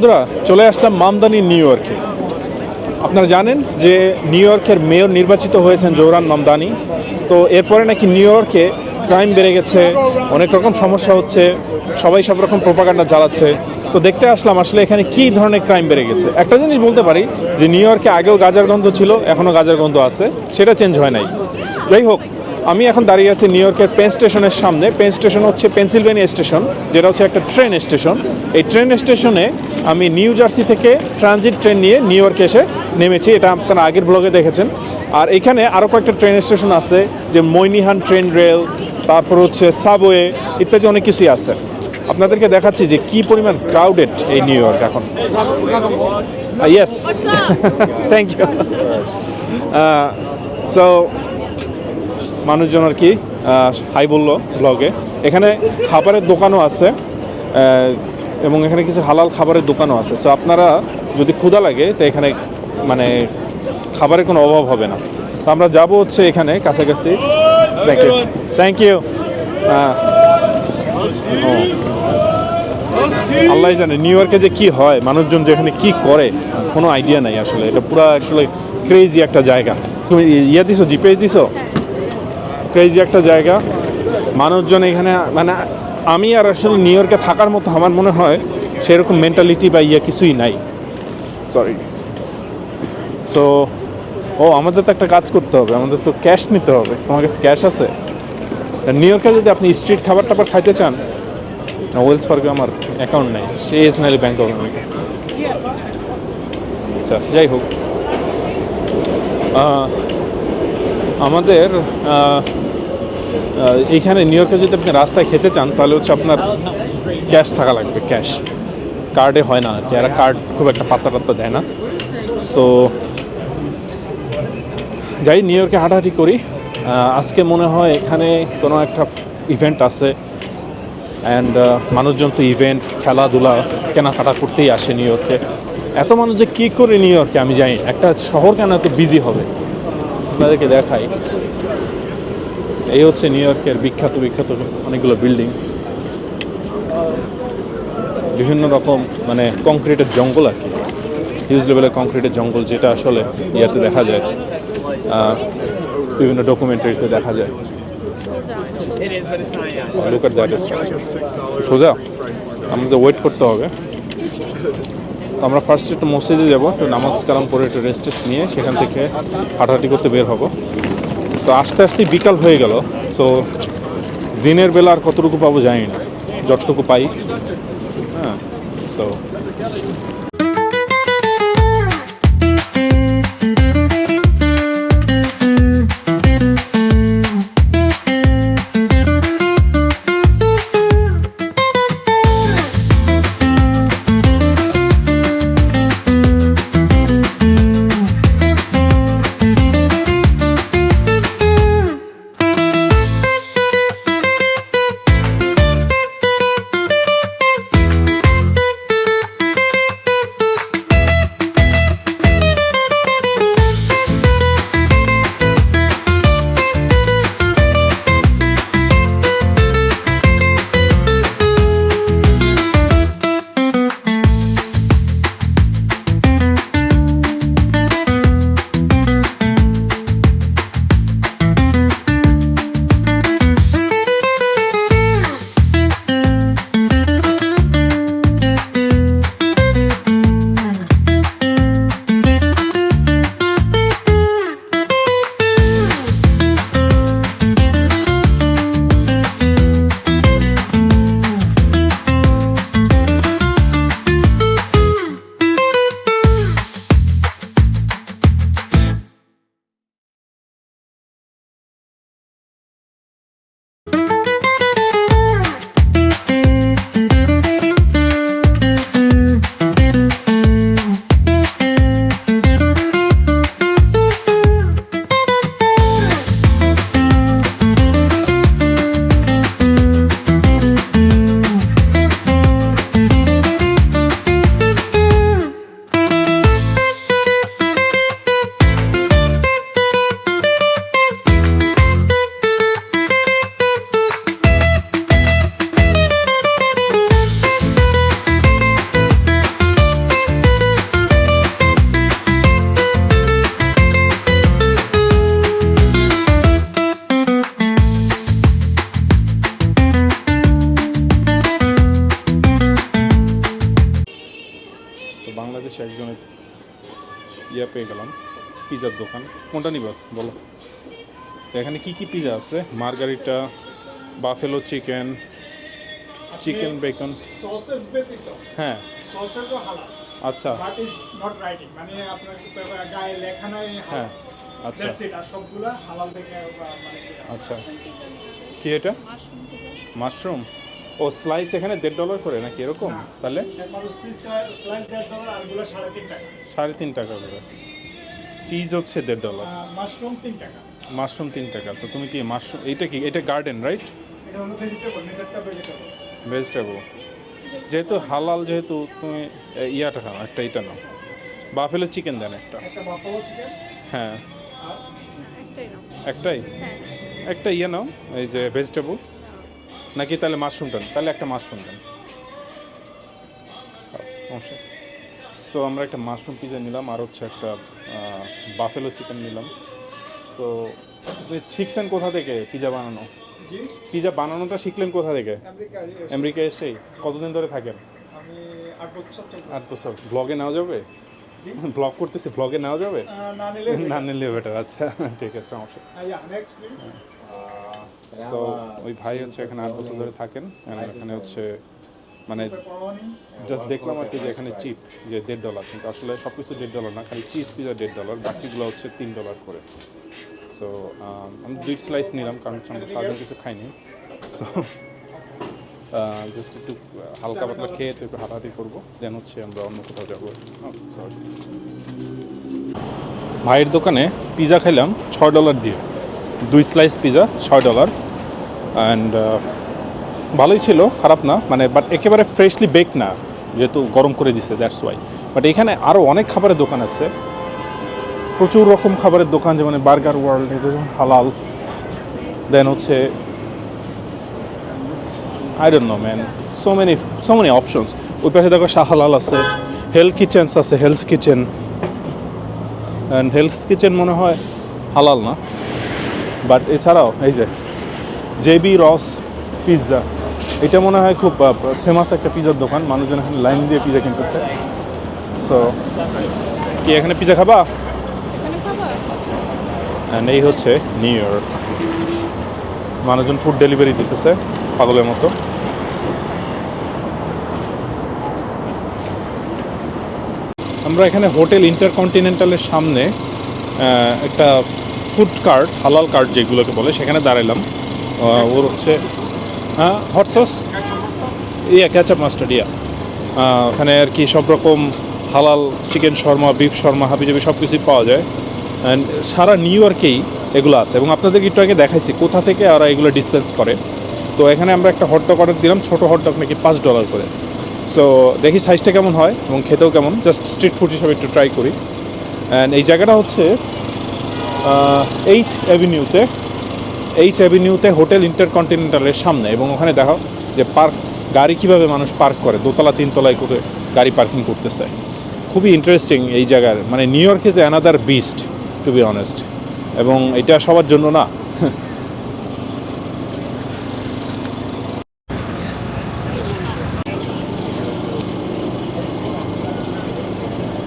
বন্ধুরা, চলে আসলাম মামদানি নিউ ইয়র্কে। আপনারা জানেন যে নিউ ইয়র্কের মেয়র নির্বাচিত হয়েছেন জৌরান মামদানি। তো এরপরে নাকি নিউ ইয়র্কে ক্রাইম বেড়ে গেছে, অনেক রকম সমস্যা হচ্ছে, সবাই সব রকম প্রোপাগান্ডা চালাচ্ছে তো দেখতে আসলাম আসলে এখানে কী ধরনের ক্রাইম বেড়ে গেছে। একটা জিনিস বলতে পারি যে নিউ ইয়র্কে আগেও গাজার গন্ধ ছিল, এখনও গাজার গন্ধ আছে, সেটা চেঞ্জ হয় নাই। যাই হোক আমি এখন দাঁড়িয়ে আছি নিউ ইয়র্কের পেন স্টেশনের সামনে। পেন স্টেশন হচ্ছে পেনসিলভেনিয়া স্টেশন যেটা হচ্ছে একটা ট্রেন স্টেশন এই ট্রেন স্টেশনে আমি নিউ জার্সি থেকে ট্রানজিট ট্রেন নিয়ে নিউ ইয়র্কে এসে নেমেছি এটা আপনারা আগের ব্লগে দেখেছেন। আর এখানে আরও কয়েকটা ট্রেন স্টেশন আছে যে মৈনিহান ট্রেন রেল তারপর হচ্ছে সাবওয়ে ইত্যাদি অনেক কিছুই আছে। আপনাদেরকে দেখাচ্ছি যে কি পরিমাণ ক্রাউডেড এই নিউ ইয়র্ক এখন। ইয়েস থ্যাংক ইউ সো মানুষজন আর কি হাই বলল ব্লগে এখানে খাবারের দোকানও আছে এবং এখানে কিছু হালাল খাবারের দোকানও আছে। সো আপনারা যদি ক্ষুধা লাগে, তো এখানে মানে খাবারের কোনো অভাব হবে না। তো আমরা যাব হচ্ছে এখানে, কাছাকাছি। থ্যাংক ইউ থ্যাংক ইউ আল্লাহ জানে নিউ ইয়র্কে যে কি হয়, মানুষজন যে এখানে কি করে, কোনো আইডিয়া নাই আসলে। এটা পুরো আসলে ক্রেজি একটা জায়গা। তুমি ইয়ে দিছো জিপিএস দিছো? ক্রেজি একটা জায়গা। মানুষজন এখানে মানে আমি আর আসলে নিউ ইয়র্কে থাকার মতো আমার মনে হয় সেরকম মেন্টালিটি বা ইয়ে কিছুই নাই। সরি সো ও, আমাদের তো একটা কাজ করতে হবে, আমাদের তো ক্যাশ নিতে হবে। তোমার কাছে ক্যাশ আছে? নিউ ইয়র্কে যদি আপনি স্ট্রিট খাবার টাবার খাইতে চান ওয়েলস পার্কে আমার অ্যাকাউন্ট নেই। সে এস নাইলে ব্যাঙ্ক অ্যাকাউন্ট আচ্ছা যাই হোক। আমাদের এইখানে নিউ ইয়র্কে যদি আপনি রাস্তায় খেতে চান, তাহলে হচ্ছে আপনার ক্যাশ থাকা লাগবে, ক্যাশ। কার্ডে হয় না এরা কার্ড খুব একটা পাত্তা টাত্তা দেয় না। সো যাই নিউ ইয়র্কে হাঁটাহাঁটি করি। আজকে মনে হয় এখানে কোনো একটা ইভেন্ট আছে। অ্যান্ড মানুষজন তো ইভেন্ট খেলাধুলা, কেনাকাটা করতেই আসে নিউ ইয়র্কে এত মানুষ যে কী করে নিউ ইয়র্কে আমি জানি একটা শহর কেন এত বিজি হবে? আপনাদেরকে দেখাই। এই হচ্ছে নিউ ইয়র্কের বিখ্যাত বিখ্যাত অনেকগুলো বিল্ডিং বিভিন্ন রকম মানে কংক্রিটের জঙ্গল আর কি। হিউজ লেভেলের কংক্রিটের জঙ্গল যেটা আসলে ইয়াতে দেখা যায়। বিভিন্ন ডকুমেন্টারিতে দেখা যায়। সোজা। আমাদের ওয়েট করতে হবে। তো আমরা ফার্স্ট একটু মসজিদে যাব, একটু নামাজ কালাম করে একটু রেস্ট নিয়ে সেখান থেকে হাঁটাহাঁটি করতে বের হব। তো আস্তে আস্তে বিকাল হয়ে গেল, তো দিনের বেলা আর কতটুকু পাবো জানি না, যতটুকু পাই। হ্যাঁ তো কি কি পিজা আছে? Margherita buffalo chicken chicken bacon sausage ব্যতীত। হ্যাঁ। সসেস তো হালাল। আচ্ছা। বাট ইজ নট রাইটিং মানে আপনার গায়ে লেখা নাই হ্যাঁ। আচ্ছা। সবগুলা হালাল দেখে মানে আচ্ছা। কি এটা? মাশরুম। ও স্লাইস এখানে দেড় ডলার করে নাকি এরকম? তাহলে? সাড়ে তিন টাকা। করে। চিজ হচ্ছে দেড় ডলার মাশরুম তিন টাকা। মাশরুম তিন টাকা। তো তুমি কি মাশরুম এইটা কি? এটা গার্ডেন রাইট ভেজিটেবল নিজেরটা ভেজিটেবল ভেজিটেবল যেহেতু হালাল যেহেতু তুমি ইয়াটা খাও একটা এটা নাও। বাফেলো চিকেন দেন একটা। একটা বাফালো চিকেন হ্যাঁ। একটাই হ্যাঁ। একটা ইয়ে নাও এই যে ভেজিটেবল নাকি তাহলে মাশরুম দেন? তাহলে একটা মাশরুম দেন। তো আমরা একটা মাশরুম পিজা নিলাম আর হচ্ছে একটা বাফেলো চিকেন নিলাম। তো শিখছেন কোথা থেকে পিজা বানানো? পিজা বানানোটা শিখলেন কোথা থেকে? আমেরিকা এসেই? কতদিন ধরে থাকেন? আট বছর। ব্লগে নেওয়া যাবে? ব্লগ করতেছি ব্লগে নেওয়া যাবে? না নিলে বেটার আচ্ছা ঠিক আছে সমস্যা সো ওই ভাই হচ্ছে এখানে আট বছর ধরে থাকেন এখানে হচ্ছে মানে জাস্ট দেখলাম আর কি যে এখানে চিপ যে দেড় ডলার কিন্তু আসলে সব কিছু দেড় ডলার না, খালি চিজ পিজা দেড় ডলার বাকিগুলো হচ্ছে তিন ডলার করে। সো আমি দুই স্লাইস নিলাম, কারণ আমরা সাধারণ কিছু খাইনি। সো জাস্ট একটু হালকা পাতলা খেয়ে তো একটু হাঁটাহাঁটি করব দেন হচ্ছে আমরা অন্য কোথাও যাব। সরি ভাইয়ের দোকানে পিজা খাইলাম, ছয় ডলার দিয়ে। দুই স্লাইস পিজা ছয় ডলার অ্যান্ড ভালোই ছিল, খারাপ না মানে বাট একেবারে ফ্রেশলি বেক না, যেহেতু গরম করে দিছে দ্যাটস ওয়াই বাট এখানে আরও অনেক খাবারের দোকান আছে। প্রচুর রকম খাবারের দোকান, যেমন বার্গার ওয়ার্ল্ড এটা যেমন হালাল। দেন হচ্ছে I don't know man so many so many options ওই পাশে দেখো শাহালাল আছে হেলথ কিচেন্স আছে health kitchen and health kitchen মনে হয় হালাল না। বাট এছাড়াও, এই যে জেবি রস পিৎজা এটা মনে হয় খুব ফেমাস একটা পিজার দোকান। মানুষজন এখানে লাইন দিয়ে পিজা কিনতেছে। তো কি এখানে পিজা খাবা? এই হচ্ছে নিউ ইয়র্ক মানুষজন ফুড ডেলিভারি দিতেছে পাগলের মতো। আমরা এখানে হোটেল ইন্টারকন্টিনেন্টালের সামনে একটা ফুড কার্ট হালাল কার্ট যেগুলোকে বলে সেখানে দাঁড়াইলাম। ওর হচ্ছে hot sauce yeah ketchup mustard yeah. ওখানে আর কি সব রকম হালাল চিকেন শর্মা বিফ শর্মা, হাবিজাবি সব কিছুই পাওয়া যায়। অ্যান্ড সারা নিউ ইয়র্কেই এগুলো আছে। এবং আপনাদেরকে একটু আগে দেখাইছি কোথা থেকে ওরা এগুলো ডিসপেন্স করে। তো এখানে আমরা একটা হটডগ অর্ডার দিলাম। ছোটো হটডগ নাকি পাঁচ ডলার করে। সো দেখি সাইজটা কেমন হয় এবং খেতেও কেমন। জাস্ট স্ট্রিট ফুড হিসাবে একটু ট্রাই করি। অ্যান্ড এই জায়গাটা হচ্ছে এইট অ্যাভিনিউতে এইট অ্যাভিনিউতে হোটেল ইন্টারকন্টিনেন্টালের সামনে এবং ওখানে দেখো যে পার্ক গাড়ি কীভাবে মানুষ পার্ক করে, দোতলা, তিনতলায় করে গাড়ি পার্কিং করতেছে। খুবই ইন্টারেস্টিং এই জায়গার মানে New York is another beast to be honest এবং এটা সবার জন্য না।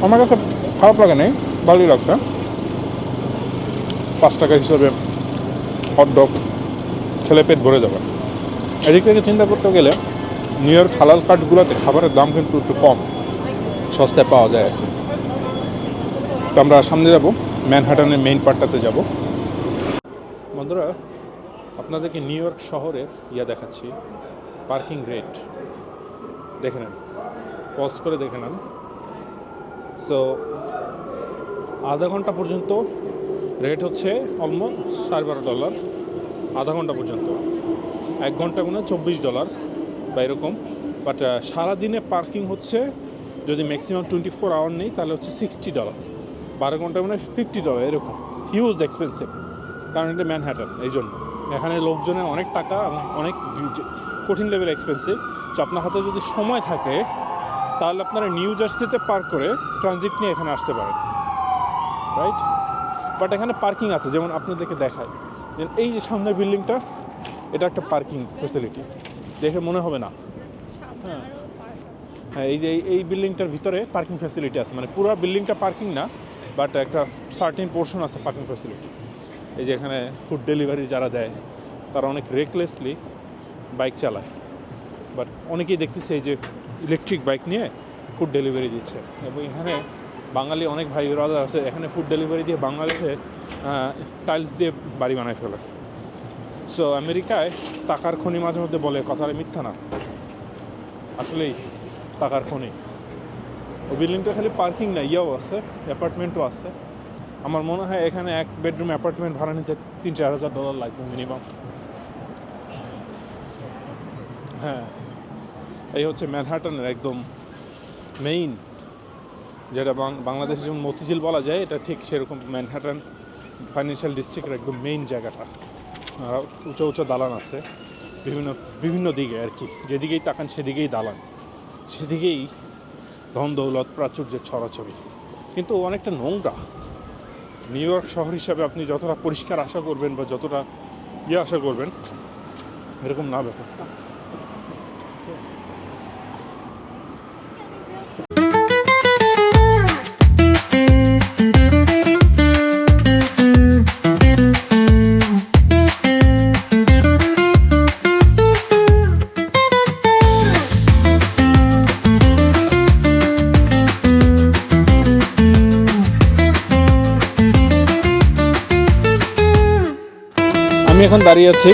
আমার কাছে খারাপ লাগে নেই, ভালোই লাগছে। পাঁচ টাকা হিসাবে হটডগ খেলে পেট ভরে যাবে। এদিক থেকে চিন্তা করতে গেলে নিউ ইয়র্ক হালাল কার্ডগুলোতে খাবারের দাম কিন্তু একটু কম। সস্তায় পাওয়া যায়। আর। তো আমরা সামনে যাব ম্যানহাটানের মেইন পার্টটাতে যাব। বন্ধুরা, আপনাদেরকে নিউ ইয়র্ক শহরের ইয়া দেখাচ্ছি পার্কিং রেট দেখে নেন। পজ করে দেখে নেন। সো আধা ঘণ্টা পর্যন্ত রেট হচ্ছে অলমোস্ট সাড়ে বারো ডলার আধা ঘণ্টা পর্যন্ত। এক ঘণ্টা মানে চব্বিশ ডলার বা এরকম। বাট সারাদিনে পার্কিং হচ্ছে, যদি ম্যাক্সিমাম টোয়েন্টি ফোর আওয়ার নেই, তাহলে হচ্ছে সিক্সটি ডলার বারো ঘণ্টা মানে ফিফটি ডলার এরকম। হিউজ এক্সপেন্সিভ কারণ এটা ম্যানহ্যাটন এই জন্য। এখানে লোকজনের অনেক টাকা অনেক কঠিন লেভেল এক্সপেন্সিভ তো আপনার হাতে যদি সময় থাকে, তাহলে আপনারা নিউ জার্সিতে পার্ক করে ট্রানজিট নিয়ে এখানে আসতে পারেন। রাইট বাট এখানে পার্কিং আছে, যেমন আপনাদেরকে দেখায় এই যে সামনের বিল্ডিংটা এটা একটা পার্কিং ফেসিলিটি দেখে মনে হবে না। হ্যাঁ। হ্যাঁ এই যে এই বিল্ডিংটার ভিতরে পার্কিং ফেসিলিটি আছে। মানে পুরো বিল্ডিংটা পার্কিং না বাট একটা সার্টিন পোর্শন আছে পার্কিং ফেসিলিটি এই যে এখানে ফুড ডেলিভারি যারা দেয়, তারা অনেক রেকলেসলি বাইক চালায়। বাট অনেকেই দেখতেছে এই যে ইলেকট্রিক বাইক নিয়ে ফুড ডেলিভারি দিচ্ছে। এবং এখানে বাঙালি অনেক ভাই ব্রাদার আছে, এখানে ফুড ডেলিভারি দিয়ে বাংলাদেশে টাইলস দিয়ে বাড়ি বানায় ফেলে। সো আমেরিকায় টাকার খনি মাঝে মধ্যে বলে, কথাটা মিথ্যা না। আসলেই টাকার খনি। ও বিল্ডিংটা খালি পার্কিং না ইয়েও আছে অ্যাপার্টমেন্টও আছে। আমার মনে হয় এখানে এক বেডরুম অ্যাপার্টমেন্ট ভাড়া নিতে তিন চার হাজার ডলার লাগবে মিনিমাম হ্যাঁ এই হচ্ছে ম্যানহাটনের একদম মেইন যেটা বাং- বাংলাদেশে যেমন মতিঝিল বলা যায়, এটা ঠিক সেরকম ম্যানহাটন ফাইন্যান্সিয়াল ডিস্ট্রিক্টের একদম মেইন জায়গাটা। উঁচু উঁচু দালান আছে, বিভিন্ন বিভিন্ন দিকে আর কি। যেদিকেই তাকান সেদিকেই দালান। সেদিকেই ধন দৌলত, প্রাচুর্যের ছড়াছড়ি। কিন্তু অনেকটা নোংরা। নিউ ইয়র্ক শহর হিসাবে আপনি যতটা পরিষ্কার আশা করবেন বা যতটা ইয়ে আশা করবেন, এরকম না ব্যাপারটা। দাঁড়িয়ে আছি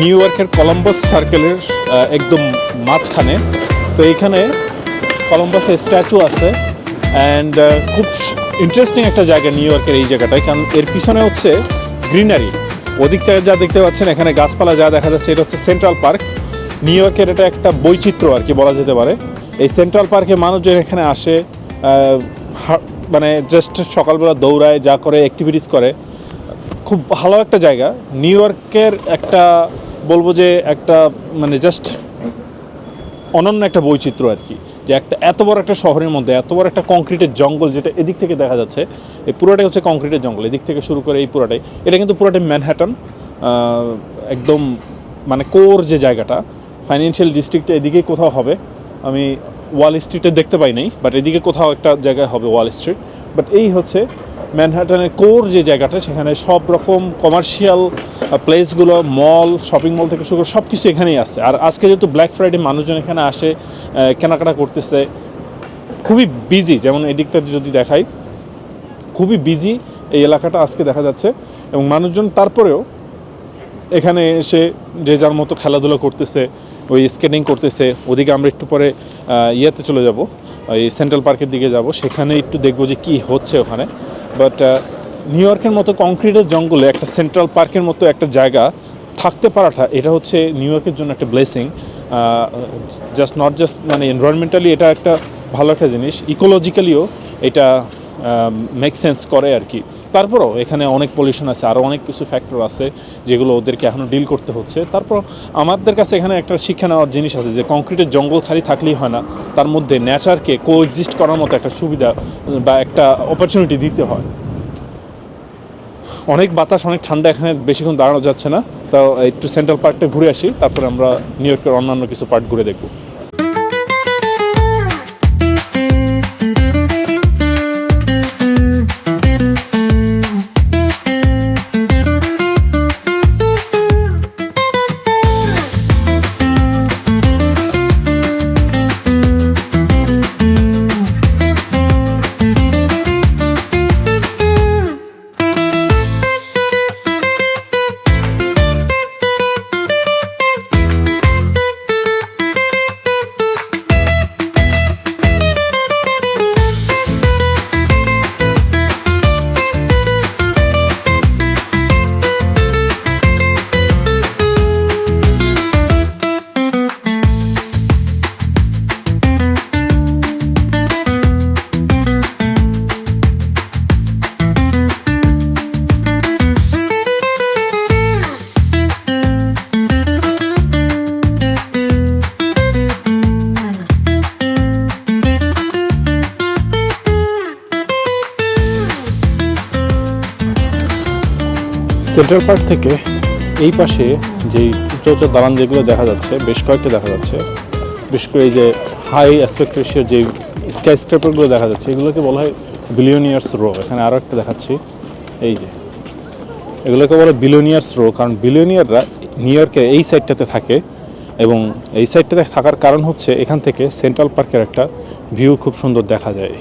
নিউ ইয়র্কের কলম্বাস সার্কেলের একদম মাঝখানে। তো এইখানে কলম্বাসের স্ট্যাচু আছে অ্যান্ড খুব ইন্টারেস্টিং একটা জায়গা নিউ ইয়র্কের এই জায়গাটায়। কারণ এর পিছনে হচ্ছে গ্রিনারি। ওদিক থেকে যা দেখতে পাচ্ছেন, এখানে গাছপালা যা দেখা যাচ্ছে, এটা হচ্ছে সেন্ট্রাল পার্ক। নিউ ইয়র্কের এটা একটা বৈচিত্র্য আর কি বলা যেতে পারে। এই সেন্ট্রাল পার্কে মানুষজন এখানে আসে মানে জাস্ট সকালবেলা দৌড়ায়, যা করে অ্যাক্টিভিটিস করে। খুব ভালো একটা জায়গা। নিউ ইয়র্কের একটা বলব যে একটা মানে জাস্ট অনন্য একটা বৈচিত্র্য আর কি। যে একটা এত বড় একটা শহরের মধ্যে, এত বড় একটা কংক্রিটের জঙ্গল যেটা এদিক থেকে দেখা যাচ্ছে, এই পুরোটাই হচ্ছে কংক্রিটের জঙ্গল। এদিক থেকে শুরু করে এই পুরোটাই। এটা কিন্তু পুরোটাই ম্যানহাটন একদম মানে কোর যে জায়গাটা ফাইন্যান্সিয়াল ডিস্ট্রিক্টে এদিকেই কোথাও হবে। আমি ওয়াল স্ট্রিটে দেখতে পাই নাই বাট এদিকে কোথাও একটা জায়গায় হবে ওয়াল স্ট্রিট বাট এই হচ্ছে ম্যানহাটনের কোর যে জায়গাটা, সেখানে সব রকম কমার্শিয়াল প্লেসগুলো মল শপিং মল থেকে শুরু করে সব কিছু এখানেই আছে। আর আজকে যেহেতু ব্ল্যাক ফ্রাইডে মানুষজন এখানে আসে কেনাকাটা করতেছে, খুবই বিজি যেমন এদিকটা যদি দেখাই, খুবই বিজি এই এলাকাটা আজকে দেখা যাচ্ছে। এবং মানুষজন তারপরেও এখানে এসে যে যার মতো খেলাধুলা করতেছে, ওই স্কেটিং করতেছে, ওদিকে আমরা একটু পরে ইয়েতে চলে যাব, ওই সেন্ট্রাল পার্কের দিকে যাব, সেখানে একটু দেখব যে কী হচ্ছে ওখানে। বাট নিউ ইয়র্কের মতো কংক্রিটের জঙ্গলে একটা সেন্ট্রাল পার্কের মতো একটা জায়গা থাকতে পারাটা, এটা হচ্ছে নিউ ইয়র্কের জন্য একটা ব্লেসিং জাস্ট নট জাস্ট মানে এনভায়রনমেন্টালি এটা একটা ভালো একটা জিনিস ইকোলজিক্যালিও এটা মেক সেন্স করে আর কি। তারপরও এখানে অনেক পলিউশন আছে, আরও অনেক কিছু ফ্যাক্টর আছে যেগুলো ওদেরকে এখনও ডিল করতে হচ্ছে। তারপর আমাদের কাছে এখানে একটা শিক্ষা নেওয়ার জিনিস আছে যে কংক্রিটের জঙ্গল খালি থাকলেই হয় না, তার মধ্যে নেচারকে কো এক্সিস্ট করার মতো একটা সুবিধা বা একটা অপরচুনিটি দিতে হয়। অনেক বাতাস, অনেক ঠান্ডা এখানে বেশিক্ষণ দাঁড়ানো যাচ্ছে না, তাও একটু সেন্ট্রাল পার্কটা ঘুরে আসি, তারপরে আমরা নিউ ইয়র্কের অন্যান্য কিছু পার্ট ঘুরে দেখব। সেন্ট্রাল পার্ক থেকে এই পাশে যেই উঁচু উঁচু দালান যেগুলো দেখা যাচ্ছে, বেশ কয়েকটা দেখা যাচ্ছে। বিশেষ করে এই যে হাই অ্যাসপেক্ট রেশিও যে স্কাই স্ক্রেপারগুলো দেখা যাচ্ছে, এগুলোকে বলা হয় বিলিয়নিয়ার্স রো এখানে আরও একটা দেখাচ্ছি। এই যে, এগুলোকে বলে বিলিয়নিয়ার্স রো কারণ বিলিয়নিয়াররা নিউ ইয়র্কের এই সাইডটাতে থাকে এবং এই সাইডটাতে থাকার কারণ হচ্ছে এখান থেকে সেন্ট্রাল পার্কের একটা ভিউ খুব সুন্দর দেখা যায়।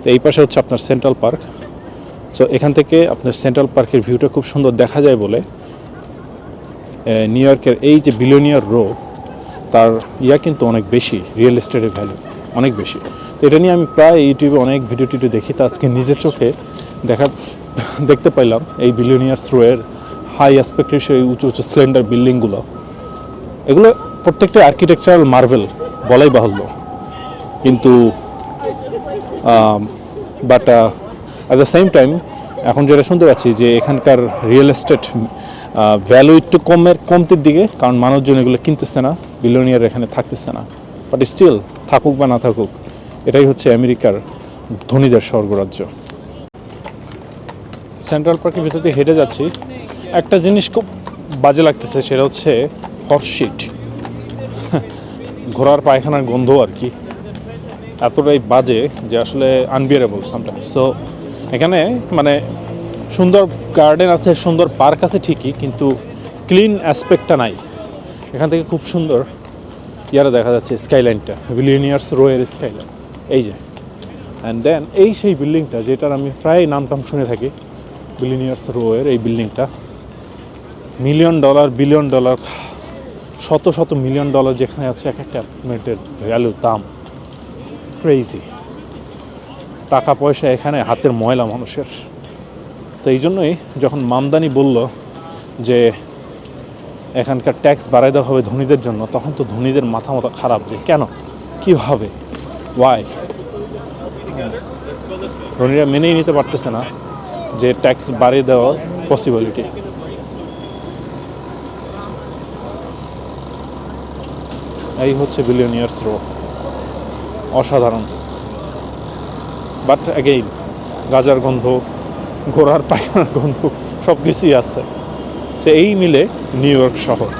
তো এই পাশে হচ্ছে আপনার সেন্ট্রাল পার্ক সো এখান থেকে আপনার সেন্ট্রাল পার্কের ভিউটা খুব সুন্দর দেখা যায় বলে। নিউ ইয়র্কের এই যে বিলিয়নিয়ার রো তার ইয়া কিন্তু অনেক বেশি রিয়েল এস্টেটের ভ্যালু অনেক বেশি। তো এটা নিয়ে আমি প্রায় ইউটিউবে অনেক ভিডিও টিডিও দেখি, তো আজকে নিজের চোখে দেখা, দেখতে পাইলাম এই বিলিয়নিয়ার্স রোয়ের হাই অ্যাসপেক্ট এই উঁচু উঁচু স্লেন্ডার বিল্ডিংগুলো এগুলো প্রত্যেকটা আর্কিটেকচারাল মার্ভেল বলাই বাহুল্য। কিন্তু but at the same time এখন যেটা শুনতে পাচ্ছি যে এখানকার রিয়েল এস্টেট ভ্যালু একটু কমের কমতির দিকে, কারণ মানুষজন এগুলো কিনতেছে না বিলিয়নিয়ার এখানে থাকতেছে না। বাট স্টিল থাকুক বা না থাকুক, এটাই হচ্ছে আমেরিকার ধনীদের স্বর্গরাজ্য। সেন্ট্রাল পার্কের ভিতর দিয়ে হেঁটে যাচ্ছি। একটা জিনিস খুব বাজে লাগতেছে, সেটা হচ্ছে হর্সশিট ঘোড়ার পায়খানার গন্ধ আর কি। এতটাই বাজে যে আসলে আনবিয়ারেবল সামটাইম সো এখানে মানে সুন্দর গার্ডেন আছে, সুন্দর পার্ক আছে ঠিকই, কিন্তু ক্লিন অ্যাসপেক্টটা নাই। এখান থেকে খুব সুন্দর ইয়ারা দেখা যাচ্ছে স্কাইলাইনটা বিলিয়নিয়ার্স রোয়ের স্কাইলাইন এই যে। অ্যান্ড দেন এই সেই বিল্ডিংটা যেটার আমি প্রায় নাম টাম শুনে থাকি বিলিয়নিয়ার্স রোয়ের এই বিল্ডিংটা মিলিয়ন ডলার বিলিয়ন ডলার শত শত মিলিয়ন ডলার যেখানে আছে, এক একটা অ্যাপার্টমেন্টের ভ্যালু দাম। ক্রেজি টাকা পয়সা এখানে হাতের ময়লা মানুষের। তো এই জন্যই যখন মামদানি বলল যে এখানকার ট্যাক্স বাড়াই দেওয়া হবে ধনীদের জন্য, তখন তো ধনীদের মাথা মতো খারাপ যে, কেন? কীভাবে ওয়াই ধনীরা মেনেই নিতে পারতেছে না যে ট্যাক্স বাড়িয়ে দেওয়ার পসিবিলিটি এই হচ্ছে বিলিয়নিয়ার্স রো অসাধারণ। বাট অ্যাগেইন গাজার গন্ধ, ঘোড়ার পায়খানার গন্ধ সব কিছুই আছে। সে এই মিলে নিউ ইয়র্ক শহর।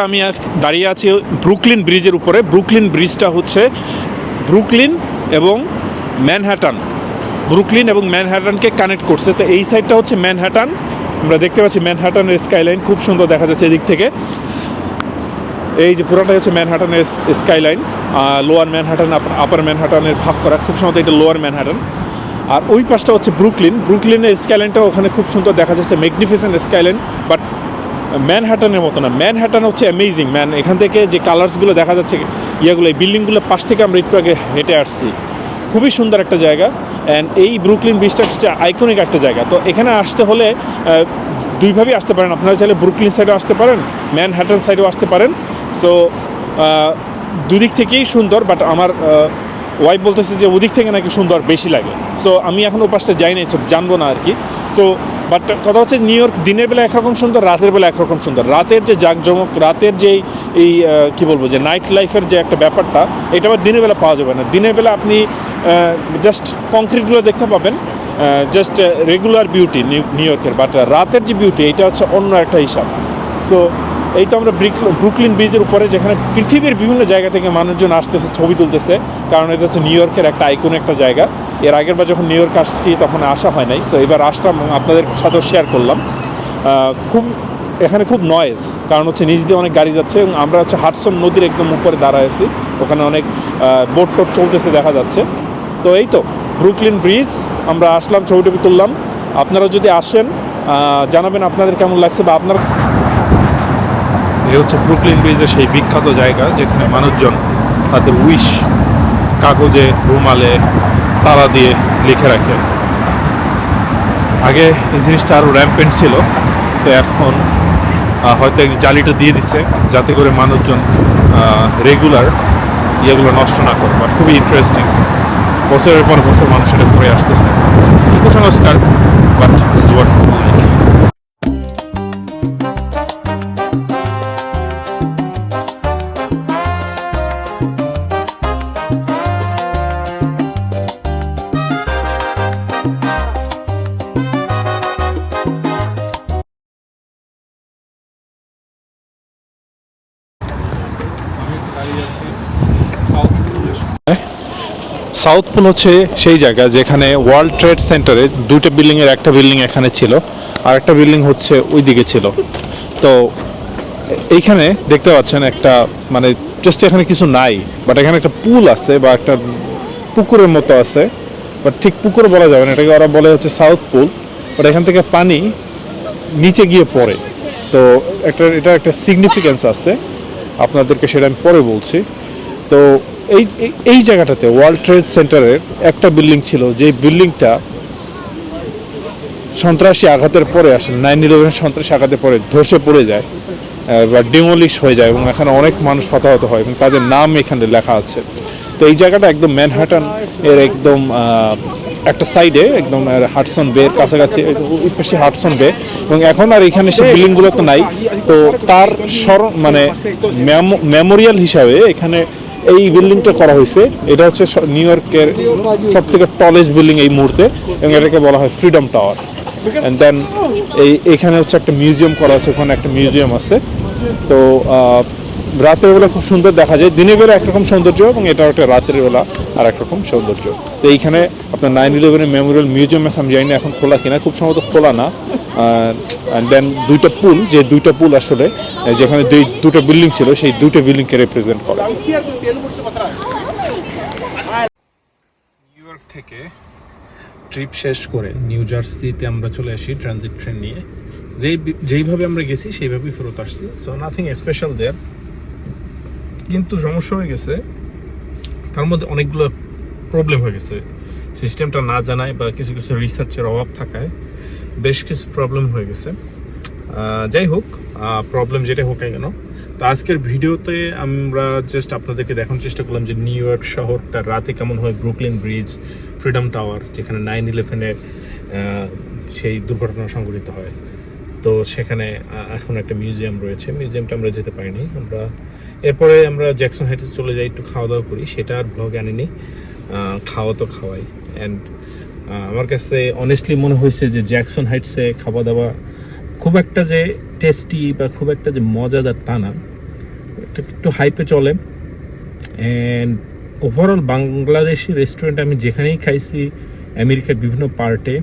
আমি দাঁড়িয়ে আছি ব্রুকলিন ব্রিজের উপরে। ব্রুকলিন ব্রিজটা হচ্ছে ব্রুকলিন এবং ম্যানহ্যাটান। ব্রুকলিন এবং ম্যানহ্যাটানকে কানেক্ট করছে। তো এই সাইডটা হচ্ছে ম্যানহ্যাটান। আমরা দেখতে পাচ্ছি ম্যানহ্যাটানের স্কাইলাইন খুব সুন্দর দেখা যাচ্ছে এদিক থেকে। এই যে পুরোটাই হচ্ছে ম্যানহাটানের স্কাইলাইন লোয়ার ম্যানহাটান আপার ম্যানহাটানের ভাগ করা। খুব সম্ভবত এটা লোয়ার ম্যানহাটান আর ওই পাশটা হচ্ছে ব্রুকলিন। ব্রুকলিনের স্কাইলাইনটা ওখানে খুব সুন্দর দেখা যাচ্ছে ম্যাগনিফিসেন্ট স্কাইলাইন বাট ম্যানহাটানের মতো না। ম্যানহাটান হচ্ছে অ্যামেজিং ম্যান এখান থেকে যে কালার্সগুলো দেখা যাচ্ছে, ইয়েগুলো, এই বিল্ডিংগুলোর পাশ থেকে আমরা একটু আগে হেঁটে আসছি। খুবই সুন্দর একটা জায়গা। অ্যান্ড এই ব্রুকলিন বিচটা হচ্ছে আইকনিক একটা জায়গা। তো এখানে আসতে হলে দুইভাবেই আসতে পারেন। আপনারা চাইলে ব্রুকলিন সাইডেও আসতে পারেন ম্যানহ্যাটন সাইডেও আসতে পারেন। সো দুদিক থেকেই সুন্দর বাট আমার ওয়াইফ বলতেছে যে ওদিক থেকে নাকি সুন্দর, বেশি লাগে। সো আমি এখন ও পাশটা যাই সব জানব না আর কি। তো বাট কথা হচ্ছে নিউ ইয়র্ক দিনের বেলা একরকম সুন্দর, রাতের বেলা একরকম সুন্দর। রাতের যে জাঁকজমক, রাতের যে এই কী বলব যে নাইট লাইফের যে একটা ব্যাপারটা, এটা আবার দিনের বেলা পাওয়া যাবে না। দিনের বেলা আপনি জাস্ট কংক্রিটগুলো দেখতে পাবেন জাস্ট রেগুলার বিউটি নিউ ইয়র্কের বাট রাতের যে বিউটি এটা হচ্ছে অন্য একটা হিসাব। সো এই তো আমরা ব্রিক ব্রুকলিন ব্রিজের উপরে যেখানে পৃথিবীর বিভিন্ন জায়গা থেকে মানুষজন আসতেছে, ছবি তুলতেছে। কারণ এটা হচ্ছে নিউ ইয়র্কের একটা আইকন একটা জায়গা। এর আগের বার যখন নিউ ইয়র্ক আসছি, তখন আসা হয় নাই। সো এবার আসলাম আপনাদের সাথেও শেয়ার করলাম। খুব এখানে খুব নয়েজ কারণ হচ্ছে নিচ দিয়ে অনেক গাড়ি যাচ্ছে এবং আমরা হচ্ছে হাটসন নদীর একদম উপরে দাঁড়ায় আছি। ওখানে অনেক বোট টোট চলতেছে দেখা যাচ্ছে। তো এই তো, ব্রুকলিন ব্রিজ, আমরা আসলাম, ছবি টবি তুললাম। আপনারা যদি আসেন জানাবেন আপনাদের কেমন লাগছে বা আপনারা এই হচ্ছে ব্রুকলিন ব্রিজের সেই বিখ্যাত জায়গা, যেখানে মানুষজন তাদের উইশ কাগজে, রুমালে, তালা দিয়ে লিখে রাখে। আগে এই জিনিসটা আরও র্যাম্পেন্ট ছিল, তো এখন হয়তো এই জালিটা দিয়ে দিছে, যাতে করে মানুষজন রেগুলার ইয়েগুলো নষ্ট না করে বাট খুবই ইন্টারেস্টিং বছরের পর বছর মানুষ এটা করে আসতেছে। কুসংস্কার বাট সাউথ পুল হচ্ছে সেই জায়গা যেখানে ওয়ার্ল্ড ট্রেড সেন্টারে দুটো বিল্ডিংয়ের একটা বিল্ডিং এখানে ছিল, আর একটা বিল্ডিং হচ্ছে ওই দিকে ছিল। তো এইখানে দেখতে পাচ্ছেন একটা মানে জাস্ট এখানে কিছু নাই বাট এখানে একটা পুল আছে বা একটা পুকুরের মতো আছে বাট ঠিক পুকুর বলা যাবে না, এটাকে ওরা বলে হচ্ছে সাউথ পুল বাট এখান থেকে পানি নিচে গিয়ে পড়ে। তো একটা, এটা একটা সিগনিফিকেন্স আছে, আপনাদেরকে সেটা আমি পরে বলছি। তো এই, এই- জায়গাটাতে ওয়ার্ল্ড ট্রেড সেন্টারের একটা বিল্ডিং ছিল যে বিল্ডিংটা সন্ত্রাসী আঘাতের পরে আসে নাইন ইলেভেন সন্ত্রাসী আঘাতের পরে ধসে পড়ে যায় বা ডিমোলিশ হয়ে যায়, এবং এখানে অনেক মানুষ হতাহত হয়, এবং তাদের নাম এখানে লেখা আছে। তো এই জায়গাটা একদম ম্যানহাটন এর একদম একটা সাইডে একদম হাটসন বে এর কাছাকাছি স্পেশালি হাটসন বে এবং এখন আর এখানে সে বিল্ডিংগুলো তো নাই। তো তার স্মরণ মানে মেমোরিয়াল হিসাবে এখানে এই বিল্ডিংটা করা হয়েছে। এটা হচ্ছে নিউ ইয়র্কের সব থেকে টলেস্ট বিল্ডিং এই মুহূর্তে এবং এটাকে বলা হয় ফ্রিডম টাওয়ার অ্যান্ড দেন এই, এখানে হচ্ছে একটা মিউজিয়াম করা আছে, ওখানে একটা মিউজিয়াম আছে। তো রাতের বেলা খুব সুন্দর দেখা যায়। দিনের বেলা একরকম সৌন্দর্য এবং এটা একটা রাতের বেলা আর একরকম সৌন্দর্য। তো এইখানে আপনার নাইন ইলেভেনের মেমোরিয়াল মিউজিয়াম আছে, আমি জানি না এখন খোলা কিনা, খুব সম্ভবত খোলা না। দেন দুইটা পুল, যে দুইটা পুল আসলে যেখানে দুই, দুটো বিল্ডিং ছিল, সেই দুটো বিল্ডিংকে রিপ্রেজেন্ট করে। নিউ ইয়র্ক থেকে ট্রিপ শেষ করে নিউ জার্সিতে আমরা চলে আসি ট্রানজিট ট্রেন নিয়ে। যেই, যেইভাবে আমরা গেছি, সেইভাবেই ফেরত আসছি। সো নাথিং স্পেশাল দেয়ার কিন্তু সমস্যা হয়ে গেছে, তার মধ্যে অনেকগুলো প্রবলেম হয়ে গেছে। সিস্টেমটা না জানায় বা কিছু কিছু রিসার্চের অভাব থাকায়। বেশ কিছু প্রবলেম হয়ে গেছে। যাই হোক প্রবলেম যেটা হোক কেন, তো আজকের ভিডিওতে আমরা জাস্ট আপনাদেরকে দেখানোর চেষ্টা করলাম যে নিউ ইয়র্ক শহরটা রাতে কেমন হয় ব্রুকলিন ব্রিজ ফ্রিডম টাওয়ার যেখানে নাইন ইলেভেনের সেই দুর্ঘটনা সংঘটিত হয়। তো সেখানে এখন একটা মিউজিয়াম রয়েছে। মিউজিয়ামটা আমরা যেতে পারিনি। আমরা, এরপরে আমরা জ্যাকসন হাইটে চলে যাই, একটু খাওয়া দাওয়া করি। সেটা আর ব্লগ আনিনি। খাওয়া তো খাওয়াই। অ্যান্ড আমার কাছে অনেস্টলি মনে হয়েছে যে জ্যাকসন হাইটসে খাওয়া দাওয়া খুব একটা যে টেস্টি বা খুব একটা যে মজাদার তা না। একটু হাইপে চলে। অ্যান্ড ওভারঅল বাংলাদেশি রেস্টুরেন্ট আমি যেখানেই খাইছি, আমেরিকার বিভিন্ন পার্টে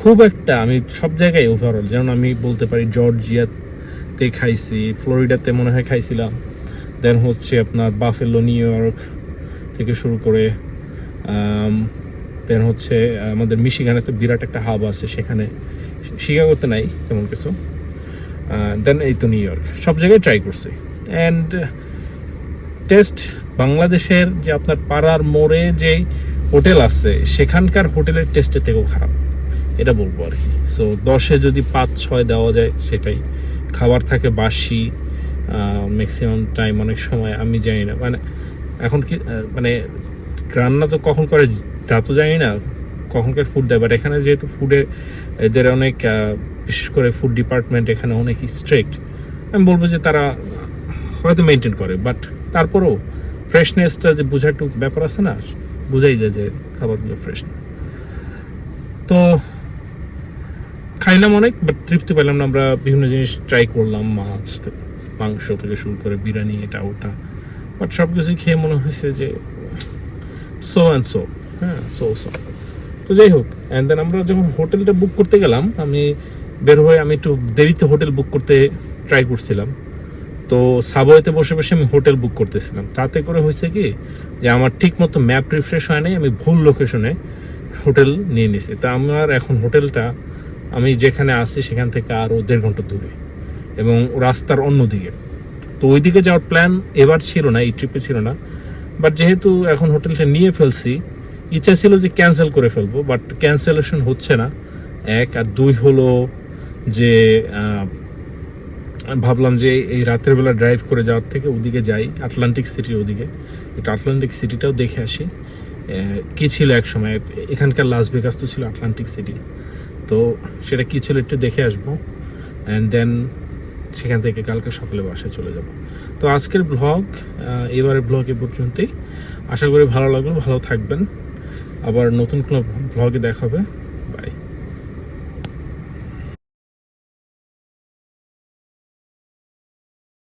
খুব একটা আমি সব জায়গায় ওভারঅল যেমন আমি বলতে পারি জর্জিয়াতে খাইছি ফ্লোরিডাতে মনে হয় খাইছিলাম। দেন হচ্ছে আপনার বাফেলো নিউ ইয়র্ক থেকে শুরু করে দেন হচ্ছে আমাদের মিশিগানে তো বিরাট একটা হাব আছে সেখানে। শিকাগোতে নাই, তেমন কিছু। দেন এই তো নিউ ইয়র্ক সব জায়গায় ট্রাই করছি। অ্যান্ড টেস্ট বাংলাদেশের যে আপনার পাড়ার মোড়ে যে হোটেল আছে, সেখানকার হোটেলের টেস্টের থেকেও খারাপ। এটা বলব আর কি। সো দশে যদি পাঁচ, ছয় দেওয়া যায়, সেটাই। খাবার থাকে বাসি ম্যাক্সিমাম টাইম অনেক সময়, আমি জানি না। মানে এখন কি মানে রান্না তো কখন করে, তা তো জানি না কখনকার ফুড দেয় বাট এখানে যেহেতু ফুডে এদের অনেক বিশেষ করে ফুড ডিপার্টমেন্ট এখানে অনেক স্ট্রিক্ট আমি বলব যে তারা হয়তো মেনটেন করে বাট তারপরেও ফ্রেশনেসটা যে বোঝার একটু ব্যাপার আছে না, বোঝাই যায় যে খাবারগুলো ফ্রেশ না। তো খাইলাম অনেক বাট তৃপ্তি পেলাম না, আমরা বিভিন্ন জিনিস ট্রাই করলাম, মাছ মাংস থেকে শুরু করে বিরিয়ানি, এটা, ওটা বাট সব কিছু খেয়ে মনে হয়েছে যে সো অ্যান্ড সো হ্যাঁ সো সো তো যাই হোক অ্যান্ড দেন আমরা যখন হোটেলটা বুক করতে গেলাম, আমি বের হয়ে আমি একটু দেরিতে হোটেল বুক করতে ট্রাই করছিলাম। তো সাবওয়েতে বসে বসে আমি হোটেল বুক করতেছিলাম। তাতে করে হয়েছে কি, যে আমার ঠিক মতো ম্যাপ রিফ্রেশ হয় নাই, আমি ভুল লোকেশনে হোটেল নিয়ে নিছি। তা আমার এখন হোটেলটা আমি যেখানে আসি সেখান থেকে আরও দেড় ঘণ্টা দূরে এবং রাস্তার অন্যদিকে। তো ওইদিকে যাওয়ার প্ল্যান এবার ছিল না, এই ট্রিপে ছিল না। বাট যেহেতু এখন হোটেলটা নিয়ে ফেলছি, ইচ্ছা ছিল যে ক্যান্সেল করে ফেলব বাট ক্যান্সেলেশন হচ্ছে না। এক আর দুই হলো যে ভাবলাম যে এই রাতের বেলা ড্রাইভ করে যাওয়ার থেকে ওদিকে যাই আটলান্টিক সিটির ওদিকে। একটু আটলান্টিক সিটিটাও দেখে আসি। কী ছিল এক সময়? এখানকার লাস ভেগাস তো ছিল আটলান্টিক সিটি তো সেটা কী ছিল একটু দেখে আসব। অ্যান্ড দেন সেখান থেকে কালকে সকালে বাসায় চলে যাব। তো আজকের ব্লগ এবারের ব্লগ এ পর্যন্তই। আশা করি ভালো লাগল, ভালো থাকবেন। আবার নতুন কোনো ব্লগে দেখা হবে